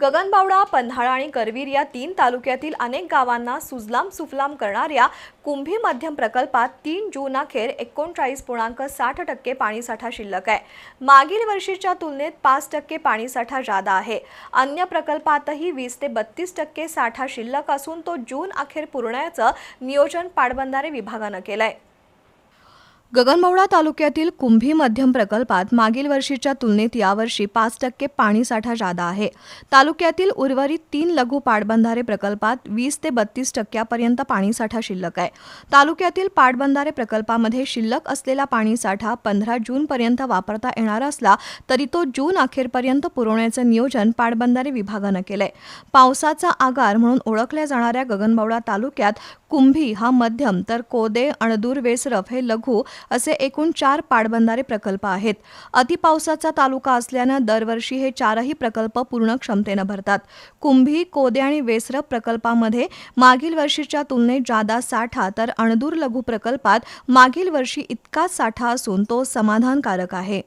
गगनबावडा पन्हाळा आणि करवीर या तीन तालुक्यातील अनेक गावांना सुजलाम सुफलाम करणाऱ्या कुंभी मध्यम प्रकल्पात तीन जून अखेर एकोणचाळीस पूर्णांक साठ टक्के पाणीसाठा शिल्लक आहे. मागील वर्षीच्या तुलनेत पाच टक्के पाणीसाठा जादा आहे. अन्य प्रकल्पातही वीस ते बत्तीस टक्के साठा शिल्लक असून तो जून अखेर पुरण्याचं नियोजन पाटबंधारे विभागानं केलं आहे गगनबावडा तालुक्यातील कुंभी मध्यम प्रकल्पात मागील वर्षीच्या तुलनेत यावर्षी पाच टक्के पाणीसाठा जादा आहे. तालुक्यातील उर्वरित तीन लघु पाटबंधारे प्रकल्पात वीस ते बत्तीस टक्क्यापर्यंत पाणीसाठा शिल्लक आहे. तालुक्यातील पाटबंधारे प्रकल्पामध्ये शिल्लक असलेला पाणीसाठा पंधरा जूनपर्यंत वापरता येणार असला तरी तो जून अखेरपर्यंत पुरवण्याचं नियोजन पाटबंधारे विभागानं केलंय. पावसाचा आगार म्हणून ओळखल्या जाणाऱ्या गगनबावडा तालुक्यात कुंभी हा मध्यम तर कोदे अणदूर वेसरफ हे लघु असे एकूण चार पाटबंधारे प्रकल्प आहेत. अतिपावसाचा तालुका असल्यानं दरवर्षी हे चारही प्रकल्प पूर्ण क्षमतेनं भरतात. कुंभी कोदे आणि वेसर प्रकल्पामध्ये मागील वर्षीच्या तुलनेत जादा साठा तर अणदूर लघु प्रकल्पात मागील वर्षी इतकाच साठा असून तो समाधानकारक आहे.